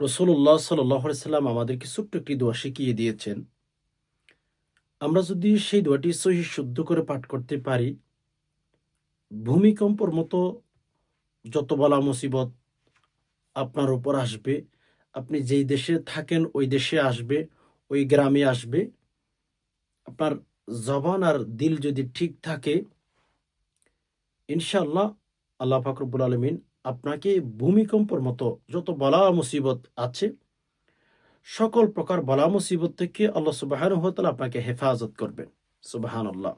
রসুল্লাহ সাল্লাম আমাদেরকে ছোট্ট একটি দোয়া শিখিয়ে দিয়েছেন। আমরা যদি সেই দোয়াটি সহি শুদ্ধ করে পাঠ করতে পারি, ভূমিকম্পর মতো যত বলা মুসিবত আপনার উপর আসবে, আপনি যেই দেশে থাকেন ওই দেশে আসবে, ওই গ্রামে আসবে, আপনার জবান আর দিল যদি ঠিক থাকে, ইনশাআল্লাহ আল্লাহ ফাকরবুল আলমিন আপনাকে ভূমিকম্পর মতো যত বলা মুসিবত আছে, সকল প্রকার বলা মুসিবত থেকে আল্লাহ সুবাহান হতাল আপনাকে হেফাজত করবেন। সুবাহান আল্লাহ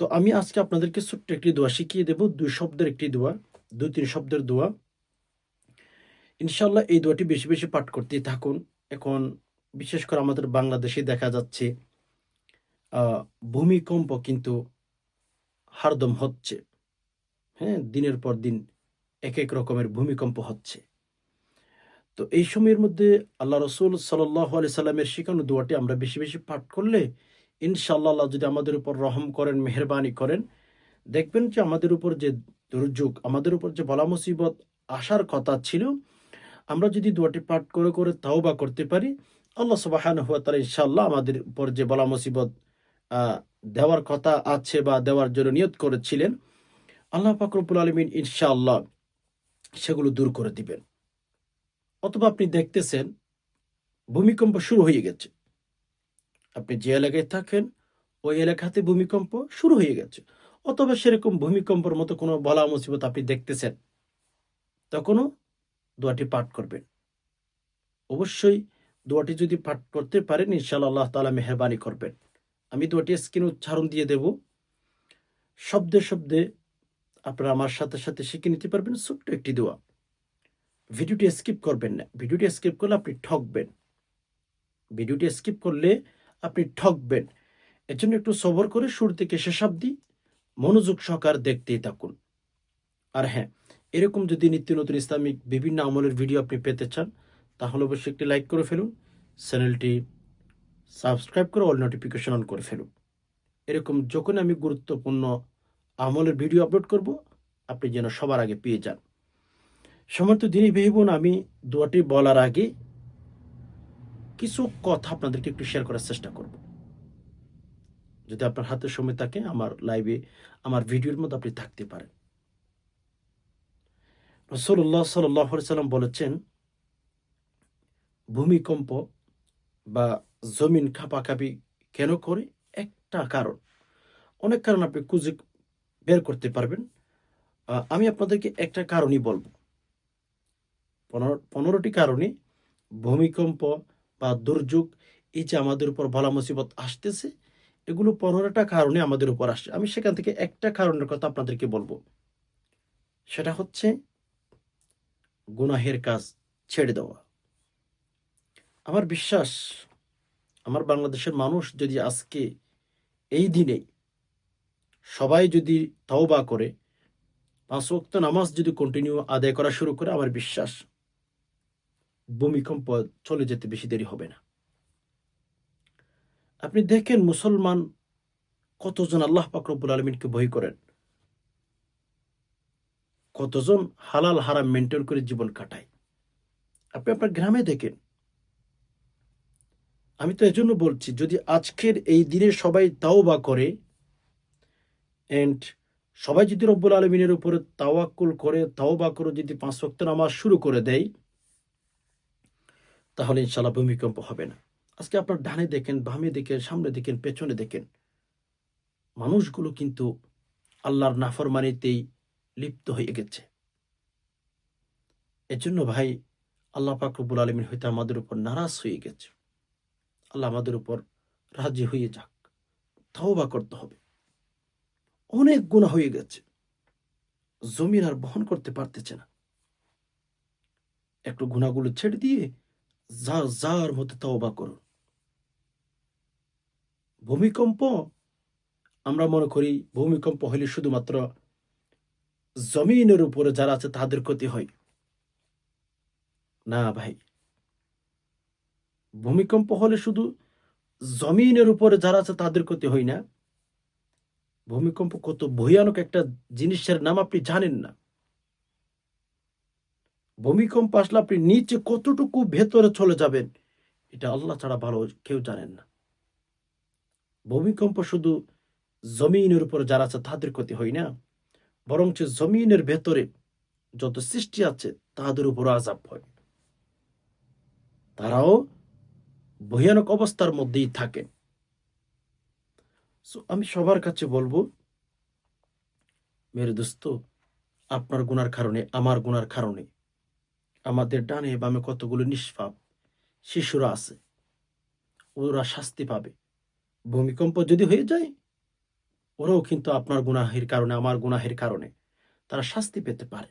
তো আমি আজকে আপনাদেরকে ছোট্ট একটি দোয়া শিখিয়ে দেব, দুই শব্দের একটি দোয়া, দুই তিন শব্দের দোয়া। ইনশাল্লাহ এই দোয়াটি বেশি বেশি পাঠ করতে থাকুন। এখন বিশেষ করে আমাদের বাংলাদেশে দেখা যাচ্ছে ভূমিকম্প কিন্তু হারদম হচ্ছে। হ্যাঁ দিনের পর দিন এক এক রকমের ভূমিকম্প হচ্ছে। তো এই সময়ের মধ্যে আল্লাহ রসুল সাল্লাহ আলি সাল্লামের শিখানো দোয়াটি আমরা বেশি বেশি পাঠ করলে ইনশাআল্লাহ যদি আমাদের উপর রহম করেন, মেহরবানি করেন, দেখবেন যে আমাদের উপর যে দুর্যোগ, আমাদের উপর যে বলা মুসিবত আসার কথা ছিল, আমরা যদি দোয়াটি পাঠ করে করে তাও বা করতে পারি, আল্লাহ সুবাহান হুয়া তারা ইনশাল্লাহ আমাদের উপর যে বলা মুসিবত দেওয়ার কথা আছে বা দেওয়ার জন্য নিয়ত করেছিলেন, আল্লাহ ফাকরুল আলমিন ইনশাআল্লাহ সেগুলো দূর করে দিবেন। অথবা আপনি দেখতেছেন ভূমিকম্প শুরু হয়ে গেছে। আপনি যে এলাকায় থাকেন, ওই এলাকাতে ভূমিকম্প শুরু হয়ে গেছে। অথবা সেরকম ভূমিকম্পের মতো কোনো বলা মুসিবত আপনি দেখতেছেন, তখনও দোয়াটি পাঠ করবেন। অবশ্যই দোয়াটি যদি পাঠ করতে পারেন, ইনশাআল্লাহ আল্লাহ তালা মেহরবানি করবেন। আমি দোয়াটি স্ক্রিন উচ্চারণ দিয়ে দেব। শব্দে শব্দে আপনারা আমার সাথে সাথে শিখে নিতে পারবেন ছোট্ট একটি দোয়া। ভিডিওটি স্কিপ করবেন না। ভিডিওটি স্কিপ করলে আপনি ঠকবেন। ভিডিওটি স্কিপ করলে আপনি ঠকবেন। এর জন্য একটু সবর করে শুরু থেকে শেষ অবধি মনোযোগ সহকার দেখতেই থাকুন। আর হ্যাঁ এরকম যদি নিত্য নতুন ইসলামিক বিভিন্ন আমলের ভিডিও আপনি পেতে চান, তাহলে অবশ্যই একটি লাইক করে ফেলুন। চ্যানেলটি সাবস্ক্রাইব করে অল নোটিফিকেশন অন করে ফেলুন। এরকম যখন আমি গুরুত্বপূর্ণ আমলের ভিডিও আপলোড করব। আপনি যেন সবার আগে পেয়ে যান। সমর্থ দিনী ভেবুন আমি দোয়াটি বলার আগে কিছু কথা আপনাদেরকে একটু শেয়ার করার চেষ্টা করব। যদি আপনার হাতে সময় থাকে, আমার লাইভে আমার ভিডিওর মধ্যে আপনি থাকতে পারেন। রসল্লাহ সাল্লাম বলেছেন, ভূমিকম্প বা জমিন খাপাখাপি কেন করে? একটা কারণ। অনেক কারণ আপনি খুঁজে বের করতে পারবেন। আমি আপনাদেরকে একটা কারণই বলব। পনেরো, পনেরোটি কারণে ভূমিকম্প বা দুর্যোগ, এই যে আমাদের উপর বলা মুসিবত আসতেছে, এগুলো পনেরোটা কারণে আমাদের উপর আসছে। আমি সেখান থেকে একটা কারণের কথা আপনাদেরকে বলব। সেটা হচ্ছে গুনাহের কাজ ছেড়ে দেওয়া। আমার বিশ্বাস, আমার বাংলাদেশের মানুষ যদি আজকে এই দিনে সবাই যদি তওবা করে, পাঁচ ওয়াক্ত নামাজ যদি কন্টিনিউ আদায় করা শুরু করে, আমার বিশ্বাস ভূমিকম্প চলে যেতে বেশি দেরি হবে না। আপনি দেখেন মুসলমান কতজন আল্লাহ পাকরবুল আলমিনকে ভয় করেন? কতজন হালাল হারাম মেনটেন করে জীবন কাটায়? আপনি আপনার গ্রামে দেখেন। আমি তো এজন্য বলছি, যদি আজকের এই দিনে সবাই তাও বা করে এন্ড সবাই যদি রব্বুল আলমিনের উপরে তাওয়াক্কুল করে তাও বা করে, যদি পাঁচ ওয়াক্ত নামাজ শুরু করে দেয়, তাহলে ইনশাল্লাহ ভূমিকম্প হবে না। আজকে আপনার ডানে দেখেন, বামে দেখেন, সামনে দেখেন, পেছনে দেখেন, মানুষগুলো কিন্তু আল্লাহর নাফরমানিতেই লিপ্ত হয়ে গেছে। এজন্য ভাই, আল্লাহ পাক রব্বুল আলমিন হয়তো আমাদের উপর নারাজ হয়ে গেছে। আল্লাহ আমাদের উপর রাজি হয়ে যাক। তাওবা করতে হবে। অনেক গুণা হয়ে গেছে। জমির আর বহন করতে পারতেছে না। একটু গুণাগুলো ছেড়ে দিয়ে যার যার মতো তওবা করুন। ভূমিকম্প, আমরা মনে করি ভূমিকম্প হলে শুধুমাত্র জমিনের উপরে যারা আছে তাদের ক্ষতি হয়। না ভাই, ভূমিকম্প হলে শুধু জমিনের উপরে যারা আছে তাদের ক্ষতি হয় না। ভূমিকম্প কত ভয়ানক একটা জিনিসের নাম আপনি জানেন না। ভূমিকম্প আসলে আপনি নিচে কতটুকু ভেতরে চলে যাবেন, এটা আল্লাহ ছাড়া ভালো কেউ জানেন না। ভূমিকম্প শুধু জমিনের উপর যারা আছে তাদের ক্ষতি হয় না, বরঞ্চ জমিনের ভেতরে যত সৃষ্টি আছে তাদের উপর আজাব হয়। তারাও ভয়ানক অবস্থার মধ্যেই থাকেন So, আমি সবার কাছে বলব মেরে দোস্ত আপনার গুনার কারণে আমার গুনার কারণে আমাদের ডানে বামে কতগুলো নিষ্পাপ শিশুরা আছে ওরা শাস্তি পাবে। ভূমিকম্প যদি হয়ে যায় ওরাও কিন্তু আপনার গুনাহের কারণে আমার গুনাহের কারণে তারা শাস্তি পেতে পারে।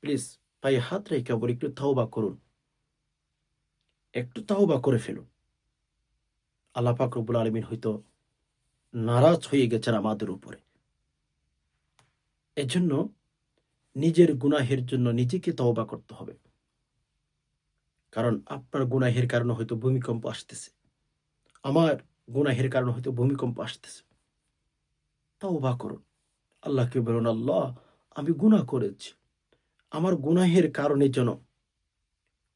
প্লিজ পায়ে হাত রেখে বলে একটু তাওবা করুন। একটু তাওবা করে ফেলুন। আল্লাহ পাক রব্বুল আলমিন হয়তো নারাজ হয়ে গেছেন আমাদের উপরে। এজন্য নিজের গুনাহের জন্য নিজেকে তওবা করতে হবে। কারণ আপনার গুনাহের কারণে হয়তো ভূমিকম্প আসতেছে। আমার গুনাহের কারণে হয়তো ভূমিকম্প আসতেছে। তওবা করুন। আল্লাহকে বলুন, আল্লাহ, আমি গুনাহ করেছি। আমার গুনাহের কারণে যেন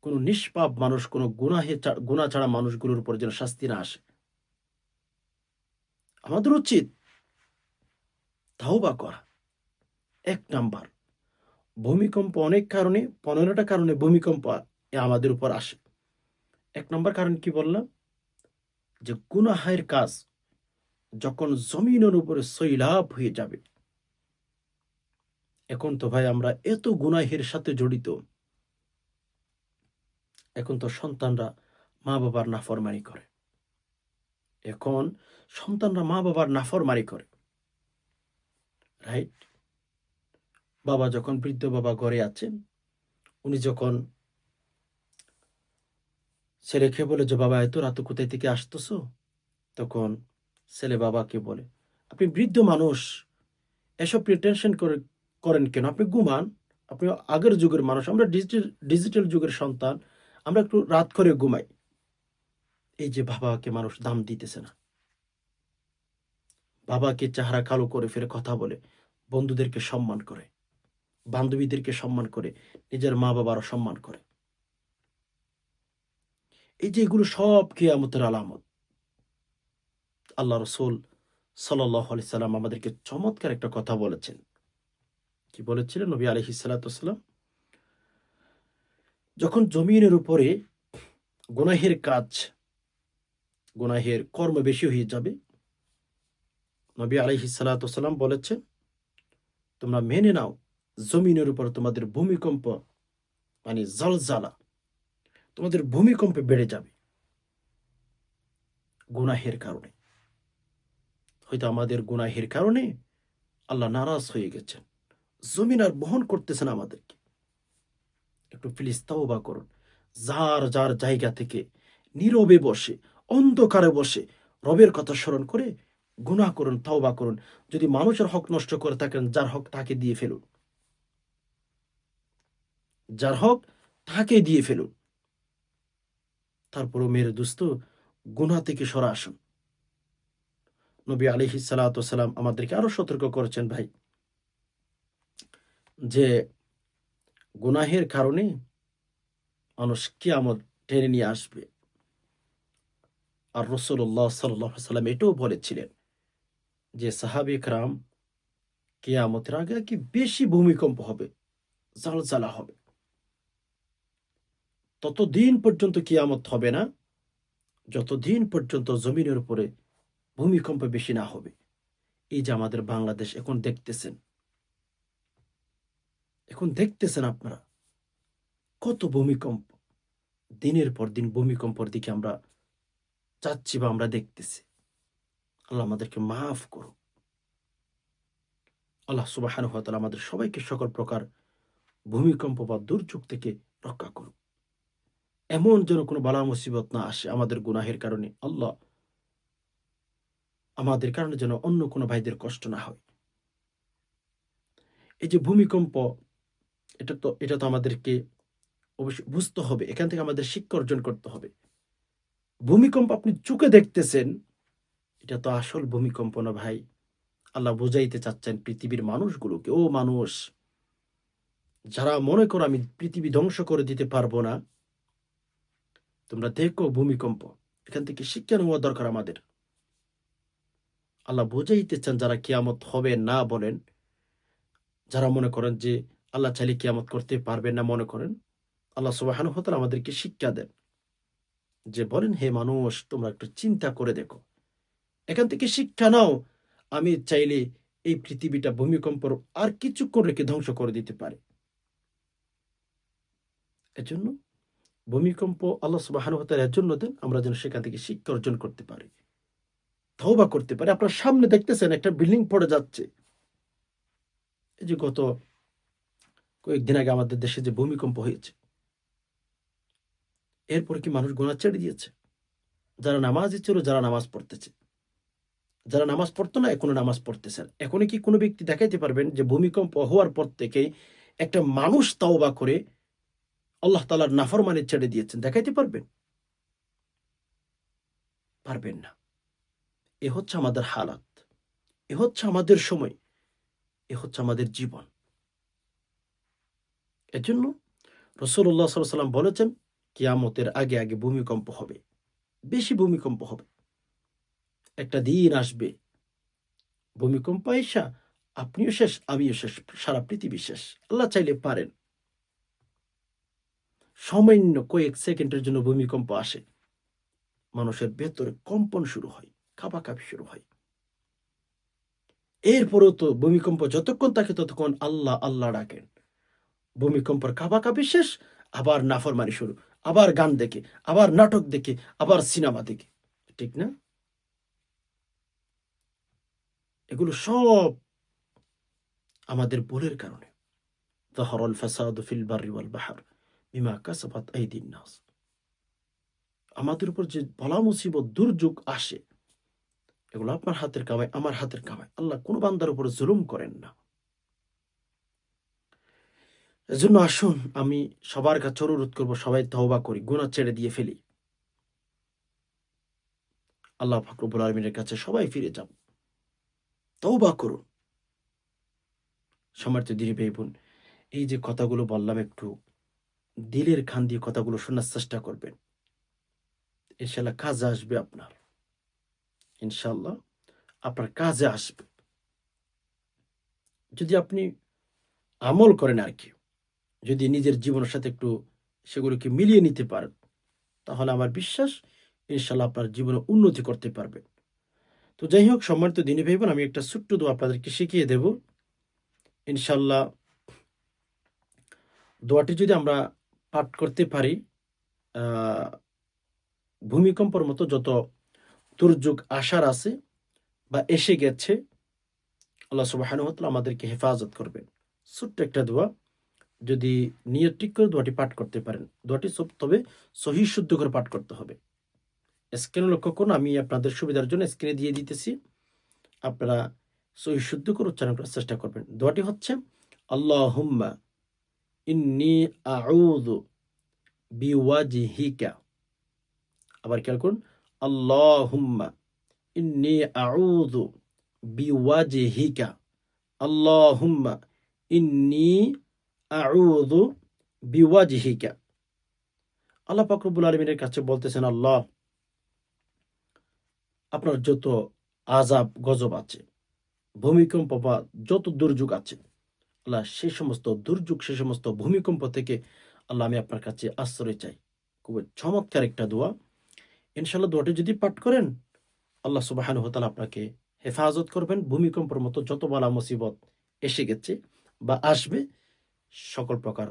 কোনো নিষ্পাপ মানুষ, কোনো গুনাহে গুনাহ ছাড়া মানুষগুলোর উপর যেন শাস্তি না আসে। আমাদের উচিত তাওবা করা। এক নাম্বার, ভূমিকম্প অনেক কারণে, পনেরোটা কারণে ভূমিকম্প আমাদের উপর আসে। এক নম্বর কারণ কি বললাম? যে গুনাহের কাজ যখন জমিনের উপরে সৈলাভ হয়ে যাবে, এখন তো ভাই আমরা এত গুনাহের সাথে জড়িত, এখন তো সন্তানরা মা বাবার নাফরমানি করে। এখন সন্তানরা মা বাবার নাফরমানি করে রাইট বাবা যখন বৃদ্ধ বাবা ঘরে আছেন, উনি যখন ছেলেকে বলে যে, বাবা, এত রাত কোথায় থেকে আসতেছো? তখন ছেলে বাবাকে বলে, আপনি বৃদ্ধ মানুষ, এসব টেনশন করে, করেন কেন? আপনি ঘুমান আপনি আগের যুগের মানুষ, আমরা ডিজিটাল ডিজিটাল যুগের সন্তান, আমরা একটু রাত করে ঘুমাই। এই যে বাবাকে মানুষ দাম দিতেছে না। বাবাকে চেহারা কালো করে ফেলে কথা বলে, বন্ধুদেরকে সম্মান করে, বান্ধবীদেরকে সম্মান করে, নিজের মা বাবারও সম্মান করে। এই যে এগুলো সব কেয়ামতের আলামত। আল্লাহ রসুল সাল্লাহ আলি সাল্লাম আমাদেরকে চমৎকার একটা কথা বলেছেন। কি বলেছিলেন? নবী আলহি সাল্লাম যখন জমিনের উপরে গুনাহের কাজ গুনাহের কর্ম বেশি হয়ে যাবে। নবী আলহি সাল্লাম বলেছেন, তোমরা মেনে নাও, জমিনের উপর তোমাদের ভূমিকম্প মানে জলজালা তোমাদের ভূমিকম্পে বেড়ে যাবে গুনাহের কারণে। হয়তো আমাদের গুনাহের কারণে আল্লাহ নারাজ হয়ে গেছেন। জমিন আর বহন করতেছেন আমাদেরকে। একটু প্লিজ তাওবা করুন। যার যার জায়গা থেকে নীরবে বসে অন্ধকারে বসে রবের কথা স্মরণ করে গুনাহ করুন, তাওবা করুন। যদি মানুষের হক নষ্ট করে থাকেন, যার হক তাকে দিয়ে ফেলুন। যার হক তাকে দিয়ে ফেলুন। তারপরও মেরে দুস্ত গুনা থেকে সরা আসুন। নবী আলিহি সালাম আমাদেরকে আরও সতর্ক করেছেন, ভাই, যে গুনাহের কারণে মানুষ কিয়ামত টেনে নিয়ে আসবে। আর রসুল্লাহ সাল্লাম এটাও বলেছিলেন যে সাহাবিক রাম কেয়ামতের আগে কি বেশি ভূমিকম্প হবে, জালজালা হবে। ততদিন পর্যন্ত কিয়ামত হবে না, যতদিন পর্যন্ত জমিনের উপরে ভূমিকম্প বেশি না হবে। এই যে আমাদের বাংলাদেশ এখন দেখতেছেন এখন দেখতেছেন আপনারা কত ভূমিকম্প, দিনের পর দিন ভূমিকম্পর দিকে আমরা চাচ্ছি বা আমরা দেখতেছি। আল্লাহ আমাদেরকে মাফ করো আল্লাহ সুবাহ আমাদের সবাইকে সকল প্রকার ভূমিকম্প বা দুর্যোগ থেকে রক্ষা করুক। এমন যেন কোনো বালা মুসিবত না আসে আমাদের গুনাহের কারণে। আল্লাহ আমাদের কারণে যেন অন্য কোনো ভাইদের কষ্ট না হয়। এই যে ভূমিকম্প, এটা তো এটা তো আমাদেরকে অবশ্যই বুঝতে হবে। এখান থেকে আমাদের শিক্ষা অর্জন করতে হবে। ভূমিকম্প আপনি চোখে দেখতেছেন, এটা তো আসল ভূমিকম্প না ভাই। আল্লাহ বুঝাইতে চাচ্ছেন পৃথিবীর মানুষগুলোকে, ও মানুষ, যারা মনে করো আমি পৃথিবী ধ্বংস করে দিতে পারব না, তোমরা দেখো ভূমিকম্প, এখান থেকে শিক্ষা নেওয়া দরকার আমাদের। আল্লাহ বুঝাইতে চান যারা কিয়ামত হবে না বলেন, যারা মনে করেন যে আল্লাহ চাইলে কিয়ামত করতে পারবেন না মনে করেন, আল্লাহ সুবাহান হতাল আমাদেরকে শিক্ষা দেন। যে বলেন, হে মানুষ, তোমরা একটু চিন্তা করে দেখো। এখান থেকে শিক্ষা নাও। আমি চাইলে এই পৃথিবীটা ভূমিকম্প আর কিছুক্ষণ রেখে ধ্বংস করে দিতে পারে। এজন্য ভূমিকম্প আল্লাহ সুবাহান হতাল এর জন্য দেন, আমরা যেন সেখান থেকে শিক্ষা অর্জন করতে পারি। তওবা করতে পারি। আপনার সামনে দেখতেছেন একটা বিল্ডিং পড়ে যাচ্ছে। এই যে গত কয়েকদিন আগে আমাদের দেশে যে ভূমিকম্প হয়েছে এরপর কি মানুষ গোনা ছেড়ে দিয়েছে? যারা নামাজই ছিল, যারা নামাজ পড়তেছে। যারা নামাজ পড়তো না, এখনও নামাজ পড়তেছেন। এখনই কি কোনো ব্যক্তি দেখাইতে পারবেন যে ভূমিকম্প হওয়ার পর থেকে একটা মানুষ তাওবা করে আল্লাহ তালার নাফরমানি ছেড়ে দিয়েছেন? দেখাইতে পারবেন? পারবেন না। এ হচ্ছে আমাদের হালাত। এ হচ্ছে আমাদের সময়। এ হচ্ছে আমাদের জীবন। এজন্য রসুল্লাহ সাল্লাম বলেছেন কিয়ামতের আগে আগে ভূমিকম্প হবে। বেশি ভূমিকম্প হবে। একটা দিন আসবে। ভূমিকম্প আইসা আপনিও শেষ, আমিও শেষ, সারা পৃথিবী শেষ। আল্লাহ চাইলে পারেন। সামান্য কয়েক সেকেন্ডের জন্য ভূমিকম্প আসে। মানুষের ভেতরে কম্পন শুরু হয়, কাঁপাকাঁপি শুরু হয়। এরপরেও তো ভূমিকম্প যতক্ষণ থাকে ততক্ষণ আল্লাহ আল্লাহ ডাকেন। ভূমিকম্পর কাঁপাকাঁপি শেষ, আবার নাফরমানি শুরু। আবার গান দেখে, আবার নাটক দেখে, আবার সিনেমা দেখে। ঠিক না? এগুলো সব আমাদের বলের কারণে। তহরল ফাসাদ ফিল বারি বাহার বিমা কাসাফাত আইদিন নাস আমাদের উপর যে বলা মুসিবত, দুর্যোগ আসে, এগুলো আপনার হাতের কামাই, আমার হাতের কামাই। আল্লাহ কোনো বান্দার উপর জুলুম করেন না। এজন্য আসুন, আমি সবার কাছে অনুরোধ করব সবাই তওবা করি গুণা ছেড়ে দিয়ে ফেলি। আল্লাহ ফাকরুবুল আলমিনের কাছে সবাই ফিরে যাব তওবা করুন। সমার্থ দিদি ভাই বোন এই যে কথাগুলো বললাম একটু দিলের খান দিয়ে কথাগুলো শোনার চেষ্টা করবেন। ইনশাল্লাহ কাজে আসবে আপনার। ইনশাল্লাহ আপনার কাজে আসবে। যদি আপনি আমল করেন আর কি যদি নিজের জীবনের সাথে একটু সেগুলোকে মিলিয়ে নিতে পারেন তাহলে আমার বিশ্বাস ইনশাল্লাহ আপনার জীবনে উন্নতি করতে পারবেন তো যাই হোক, সম্মানিত দিনী ভাইবেন, আমি একটা ছোট্ট দোয়া আপনাদেরকে শিখিয়ে দেব। ইনশাল্লাহ দোয়াটি যদি আমরা পাঠ করতে পারি ভূমিকম্পর মতো যত দুর্যোগ আসার আছে বা এসে গেছে, আল্লাহ সুবাহানুহতাল আমাদেরকে হেফাজত করবেন। ছোট্ট একটা দোয়া। যদি নিয়ত ঠিক করে দোয়াটি পাঠ করতে পারেন, দোয়াটি সব- তবে সহি শুদ্ধ করে পাঠ করতে হবে। স্ক্রিনে লক্ষ্য করুন, আমি আপনাদের সুবিধার জন্য স্ক্রিনে দিয়ে দিতেছি। আপনারা সহি শুদ্ধ করে উচ্চারণ করার চেষ্টা করবেন। দোয়াটি হচ্ছে আল্লাহ হুম্মা ইন্নি আউযু বিওয়াজিহিকা। আবার খেয়াল করুন, আল্লাহুম্মা ইন্নি আউযু বিওয়াজিহিকা। আল্লাহুম্মা ইন্নি বিওয়াজিহিকা। আল্লাহ পাক রব্বুল আলামিনের কাছে বলতেছেন, আল্লাহ, আপনার যত আজাব গজব আছে, ভূমিকম্প বা যত দুর্যোগ আছে, আল্লাহ সে সমস্ত দুর্যোগ, সে সমস্ত ভূমিকম্প থেকে আল্লাহ আমি আপনার কাছে আশ্রয় চাই। খুব চমৎকার একটা দোয়া। ইনশাল্লাহ দোয়াটি যদি পাঠ করেন, আল্লাহ সুবাহান হতাল আপনাকে হেফাজত করবেন। ভূমিকম্পের মতো যত বালা মুসিবত এসে গেছে বা আসবে সকল প্রকার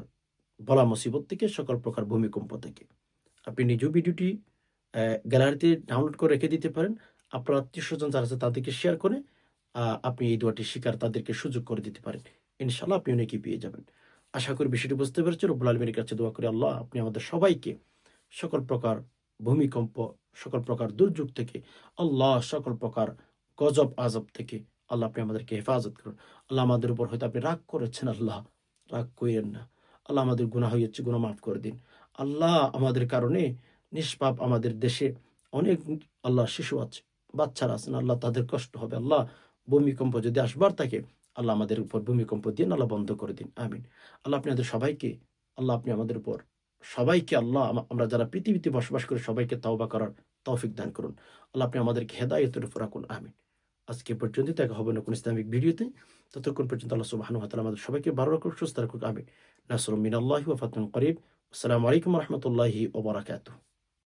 বলা মুসিবত থেকে, সকল প্রকার ভূমিকম্প থেকে। আপনি নিজেও ভিডিওটি গ্যালারিতে ডাউনলোড করে রেখে দিতে পারেন। আপনার আত্মীয় স্বজন যারা আছে তাদেরকে শেয়ার করে আপনি এই দোয়াটি শিকার তাদেরকে সুযোগ করে দিতে পারেন। ইনশাল্লাহ আপনি অনেকেই পেয়ে যাবেন। আশা করি বিষয়টি বুঝতে পেরেছেন। রব্বুল আলমীর কাছে দোয়া করে, আল্লাহ আপনি আমাদের সবাইকে সকল প্রকার ভূমিকম্প, সকল প্রকার দুর্যোগ থেকে, আল্লাহ সকল প্রকার গজব, আজব থেকে আল্লাহ আপনি আমাদেরকে হেফাজত করুন। আল্লাহ আমাদের উপর হয়তো আপনি রাগ করেছেন, আল্লাহ রাগ করেন না। আল্লাহ আমাদের গুনাহ হয়েছে গুনাহ মাফ করে দিন। আল্লাহ আমাদের কারণে নিষ্পাপ আমাদের দেশে অনেক আল্লাহ শিশু আছে, বাচ্চারা আছেন। আল্লাহ তাদের কষ্ট হবে। আল্লাহ ভূমিকম্প যদি আসবার থাকে, আল্লাহ আমাদের উপর ভূমিকম্প দিন আল্লাহ বন্ধ করে দিন। আমিন। আল্লাহ আপনি আমাদের সবাইকে, আল্লাহ আপনি আমাদের উপর সবাইকে আল্লাহ আম- আমরা যারা পৃথিবীতে বসবাস করি, সবাইকে তাওবা করার তৌফিক দান করুন। আল্লাহ আপনি আমাদেরকে হেদায়তের উপর রাখুন। আমিন। আজকে পর্যন্ত দেখা হবে না কোনো ইসলামিক ভিডিওতে। ততক্ষণ পর্যন্ত আল্লাহ সুবাহানু তাআলা আমাদের সবাইকে বারো রাখুক সুস্থ রাখুক আমি নাসর মিনাল্লাহি ওয়া ফাতহুন করিব। আসসালামু আলাইকুম রহমতুল্লাহি ওবরাকাতু